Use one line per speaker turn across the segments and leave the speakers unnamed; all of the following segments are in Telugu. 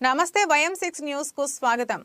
నమస్తే వయం సిక్స్ న్యూస్కు స్వాగతం.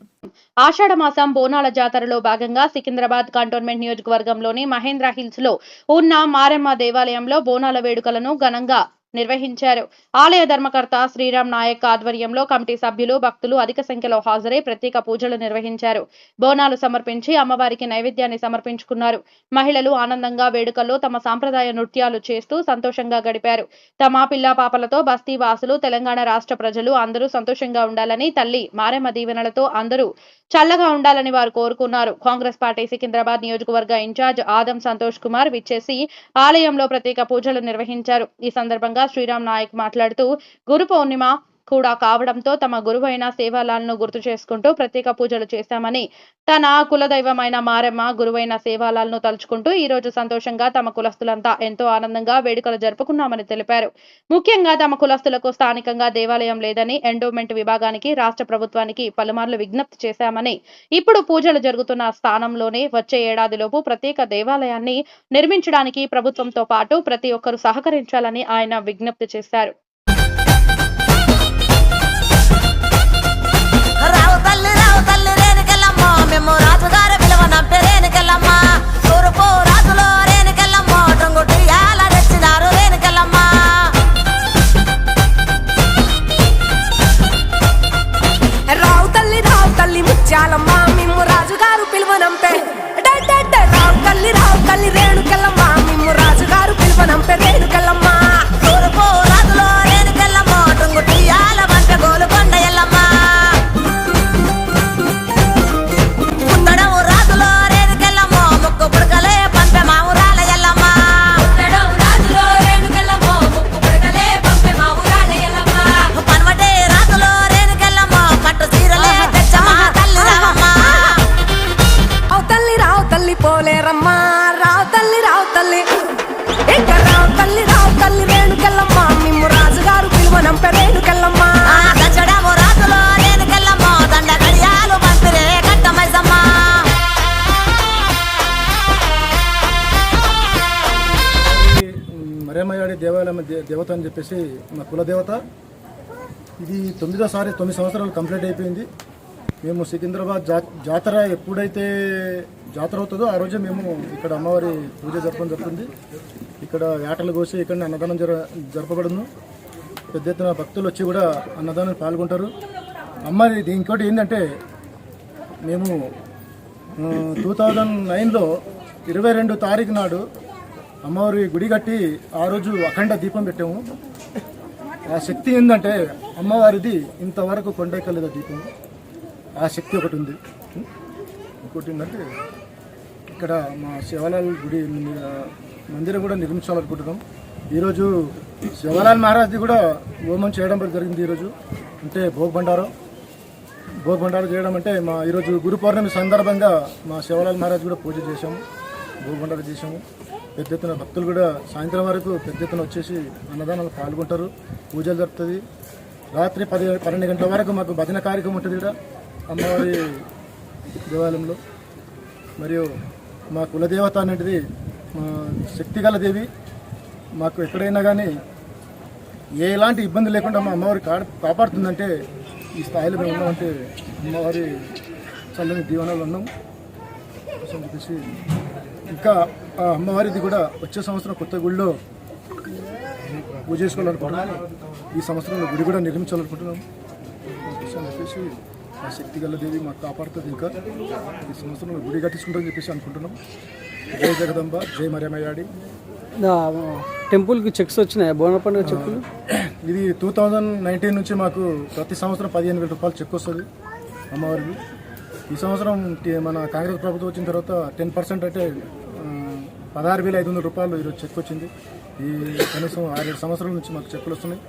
ఆషాఢ మాసం బోనాల జాతరలో భాగంగా సికింద్రాబాద్ కంటోన్మెంట్ నియోజకవర్గంలోని మహేంద్ర హిల్స్లో ఉన్న మారెమ్మ దేవాలయంలో బోనాల వేడుకలను ఘనంగా నిర్వహించారు. ఆలయ ధర్మకర్త శ్రీరామ్ నాయక్ ఆధ్వర్యంలో కమిటీ సభ్యులు భక్తులు అధిక సంఖ్యలో హాజరై ప్రత్యేక పూజలు నిర్వహించారు. బోనాలు సమర్పించి అమ్మవారికి నైవేద్యాన్ని సమర్పించుకున్నారు. మహిళలు ఆనందంగా వేడుకల్లో తమ సాంప్రదాయ నృత్యాలు చేస్తూ సంతోషంగా గడిపారు. తమ పిల్ల పాపలతో బస్తీ వాసులు తెలంగాణ రాష్ట్ర ప్రజలు అందరూ సంతోషంగా ఉండాలని తల్లి మారెమ్మ దీవెనలతో అందరూ చల్లగా ఉండాలని వారు కోరుకున్నారు. కాంగ్రెస్ పార్టీ సికింద్రాబాద్ నియోజకవర్గ ఇన్ఛార్జ్ ఆదం సంతోష్ కుమార్ విచ్చేసి ఆలయంలో ప్రత్యేక పూజలు నిర్వహించారు. ఈ సందర్భంగా శ్రీరామ్ నాయక్ మాట్లాడుతూ గురు పౌర్ణిమ కూడా కావడంతో తమ గురువైన సేవాలాల్ను గుర్తు చేసుకుంటూ ప్రత్యేక పూజలు చేశామని తన కులదైవమైన మారెమ్మ గురువైన సేవాలాల్ను తలుచుకుంటూ ఈ రోజు సంతోషంగా తమ కులస్తులంతా ఎంతో ఆనందంగా వేడుకలు జరుపుకున్నామని తెలిపారు. ముఖ్యంగా తమ కులస్తులకు స్థానికంగా దేవాలయం లేదని ఎండోమెంట్ విభాగానికి రాష్ట్ర ప్రభుత్వానికి పలుమార్లు విజ్ఞప్తి చేశామని ఇప్పుడు పూజలు జరుగుతున్న స్థానంలోనే వచ్చే ఏడాదిలోపు ప్రత్యేక దేవాలయాన్ని నిర్మించడానికి ప్రభుత్వంతో పాటు ప్రతి ఒక్కరూ సహకరించాలని ఆయన విజ్ఞప్తి చేశారు.
రాజుగారు
రావు తల్లి రావు తల్లి
రే. దేవత అని చెప్పేసి మా కులదేవత ఇది తొమ్మిదోసారి తొమ్మిది సంవత్సరాలు కంప్లీట్ అయిపోయింది. మేము సికింద్రాబాద్ జాతర ఎప్పుడైతే జాతర అవుతుందో ఆ రోజే మేము ఇక్కడ అమ్మవారి పూజ జరపడం జరుగుతుంది. ఇక్కడ వేటలు కోసి ఇక్కడ అన్నదానం జర జరపబడును. పెద్ద ఎత్తున భక్తులు వచ్చి కూడా అన్నదానం పాల్గొంటారు. అమ్మాయి ఇంకోటి ఏంటంటే మేము టూ థౌజండ్ నైన్లో ఇరవై రెండు తారీఖు నాడు అమ్మవారి గుడి కట్టి ఆ రోజు అఖండ దీపం పెట్టాము. ఆ శక్తి ఏంటంటే అమ్మవారిది ఇంతవరకు కొండెక్కలేదు దీపం? ఆ శక్తి ఒకటి ఉంది. ఇంకోటి ఏంటంటే ఇక్కడ మా శివలాల్ గుడి మందిరం కూడా నిర్మించాలనుకుంటున్నాం. ఈరోజు శివలాల్ మహారాజ్ది కూడా హోమం చేయడం జరిగింది ఈరోజు అంటే భోగ్ బండారం చేయడం అంటే మా ఈరోజు గురు పౌర్ణమి సందర్భంగా మా శివలాల్ మహారాజ్ కూడా పూజ చేశాము. భోగ్బండారం చేశాము. పెద్ద ఎత్తున భక్తులు కూడా సాయంత్రం వరకు పెద్ద ఎత్తున వచ్చేసి అన్నదానాలు పాల్గొంటారు. పూజలు జరుగుతుంది రాత్రి పది పన్నెండు గంటల వరకు మాకు భజన కార్యక్రమం ఉంటుంది ఇక్కడ అమ్మవారి దేవాలయంలో. మరియు మా కులదేవత అనేది మా శక్తిగల దేవి. మాకు ఎక్కడైనా కానీ ఎలాంటి ఇబ్బంది లేకుండా మా అమ్మవారి కా- కాపాడుతుందంటే ఈ స్థాయిలో మేము ఉన్నామంటే అమ్మవారి చల్లని దీవెనలు ఉన్నాం. చెప్పేసి ఇంకా ఆ అమ్మవారిది కూడా వచ్చే సంవత్సరం కొత్త గుడిలో పూజ చేసుకోవాలనుకుంటున్నాం. ఈ సంవత్సరంలో గుడి కూడా నిర్మించాలనుకుంటున్నాం. కోసం చెప్పేసి ఆ శక్తి గల దేవి మాకు కాపాడుతుంది ఇంకా. ఈ సంవత్సరంలో గుడి కట్టించుకుంటామని చెప్పేసి అనుకుంటున్నాం. జై జగదంబ జై మరియమయ్యాడి
టెంపుల్కి చెక్స్ వచ్చినాయి? బోన పండుగ చెక్కులు?
ఇది టూ థౌజండ్ నైన్టీన్ నుంచి మాకు ప్రతి సంవత్సరం పదిహేను వేల రూపాయలు చెక్ వస్తుంది అమ్మవారికి ఈ సంవత్సరం మన కాంగ్రెస్ ప్రభుత్వం వచ్చిన తర్వాత టెన్ పర్సెంట్ అంటే పదహారు వేల ఐదు వందల రూపాయలు ఈరోజు చెక్ వచ్చింది. ఈ కనీసం ఆరేడు సంవత్సరాల నుంచి మాకు చెక్కులు వస్తున్నాయి.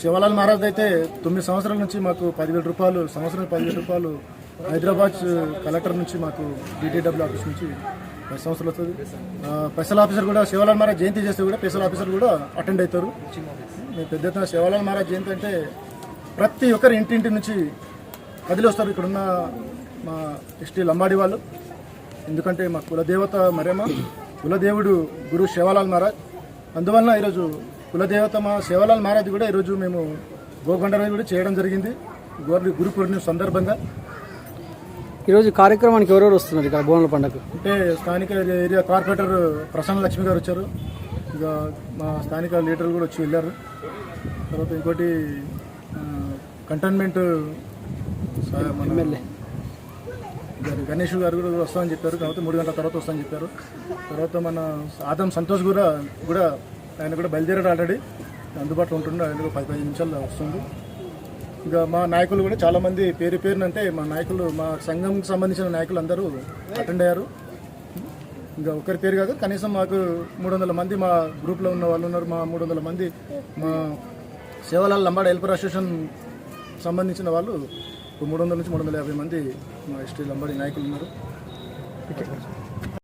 శివలాల్ మహారాజ్ అయితే తొమ్మిది సంవత్సరాల నుంచి మాకు పదివేల రూపాయలు సంవత్సరం పదివేల రూపాయలు హైదరాబాద్ కలెక్టర్ నుంచి మాకు డిటిడబ్ల్యూ ఆఫీస్ నుంచి పది సంవత్సరాలు వస్తుంది. స్పెషల్ ఆఫీసర్ కూడా శివలాల్ మహారాజ్ జయంతి చేస్తే కూడా స్పెషల్ ఆఫీసర్ కూడా అటెండ్ అవుతారు. మేము పెద్ద ఎత్తున శివలాల్ మహారాజ్ జయంతి అంటే ప్రతి ఒక్కరు ఇంటింటి నుంచి కదిలి వస్తారు. ఇక్కడున్న మా ఎస్టీ లంబాడి వాళ్ళు. ఎందుకంటే మా కులదేవత మరేమ? కులదేవుడు గురు శివలాల్ మహారాజ్. అందువలన ఈరోజు కులదేవత మా శివలాల్ మహారాజ్ కూడా ఈరోజు మేము గోగొండ రోజు కూడా చేయడం జరిగింది. గురు గురు పూర్ణిమ సందర్భంగా.
ఈరోజు కార్యక్రమానికి ఎవరెవరు వస్తున్నారు ఇక్కడ బోనాల పండుగ
అంటే స్థానిక ఏరియా కార్పొరేటర్ ప్రసన్న లక్ష్మి గారు వచ్చారు. ఇక మా స్థానిక లీడర్లు కూడా వచ్చి వెళ్ళారు. తర్వాత ఇంకోటి కంటోన్మెంట్ మన
ఎమ్మెల్యే.
గణేష్ గారు కూడా వస్తామని చెప్పారు. కాబట్టి మూడు గంటల తర్వాత వస్తామని చెప్పారు. తర్వాత మన ఆదం సంతోష్ కూడా కూడా ఆయన కూడా బయలుదేరాడు ఆల్రెడీ. అందుబాటులో ఉంటుండే. ఆయన కూడా పది పది నిమిషాల్లో వస్తుంది ఇంకా మా నాయకులు కూడా చాలా మంది పేరు పేరునంటే మా నాయకులు మా సంఘంకి సంబంధించిన నాయకులు అందరూ అటెండ్ అయ్యారు. ఇంకా ఒకరి పేరు కాదు కనీసం మాకు మూడు వందల మంది మా గ్రూప్లో ఉన్న వాళ్ళు ఉన్నారు. మా మూడు వందల మంది మా సేవలాల్ లంబాడ హెల్పర్ అసోసియేషన్ సంబంధించిన వాళ్ళు ఒక మూడు వందల నుంచి మూడు వందల యాభై మంది మా ఎస్టీ లంబాడి నాయకులు ఉన్నారు.